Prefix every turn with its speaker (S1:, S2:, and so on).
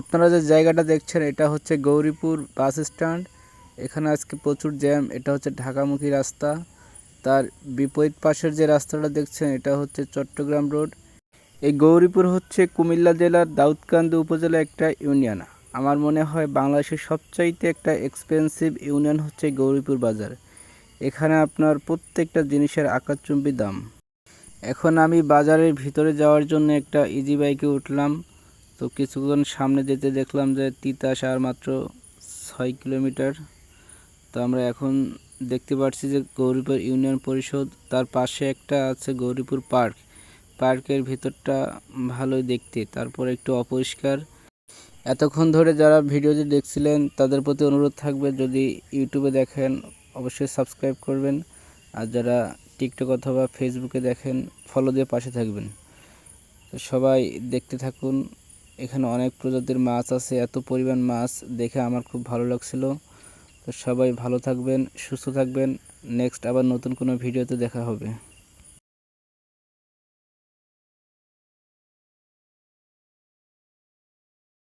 S1: আপনারা যে জায়গাটা দেখছেন, এটা হচ্ছে গৌরীপুর বাস স্ট্যান্ড। এখানে আজকে প্রচুর জ্যাম, এটা হচ্ছে ঢাকামুখী রাস্তা। তার বিপরীত পাশের যে রাস্তাটা দেখছেন, এটা হচ্ছে চট্টগ্রাম রোড। এই গৌরীপুর হচ্ছে কুমিল্লা জেলার দাউদকান্দি উপজেলা একটা ইউনিয়ন। আমার মনে হয় বাংলাদেশের সবচাইতে একটা এক্সপেন্সিভ ইউনিয়ন হচ্ছে গৌরীপুর বাজার। এখানে আপনার প্রত্যেকটা জিনিসের আকাশচুম্বী দাম। এখন আমি বাজারের ভিতরে যাওয়ার জন্য একটা ইজি বাইকে উঠলাম। তো কিছুক্ষণ সামনে যেতে দেখলাম যে তিতাস আর মাত্র ছয় কিলোমিটার। তো আমরা এখন দেখতে পাচ্ছি যে গৌরীপুর ইউনিয়ন পরিষদ, তার পাশে একটা আছে গৌরীপুর পার্ক। পার্কের ভিতরটা ভালোই দেখতে, তারপর একটু অপরিষ্কার। এতক্ষণ ধরে যারা ভিডিওটি দেখছিলেন, তাদের প্রতি অনুরোধ থাকবে যদি ইউটিউবে দেখেন, অবশ্যই সাবস্ক্রাইব করবেন। আর যারা টিকটক অথবা ফেসবুকে দেখেন ফলো দিয়ে পাশে থাকবেন। তো সবাই দেখতে থাকুন। এখানে অনেক প্রজাতির মাছ আছে, এত পরিমাণ মাছ দেখে আমার খুব ভালো লাগছিল। তো সবাই ভালো থাকবেন, সুস্থ থাকবেন। নেক্সট আবার নতুন কোনো ভিডিওতে দেখা হবে।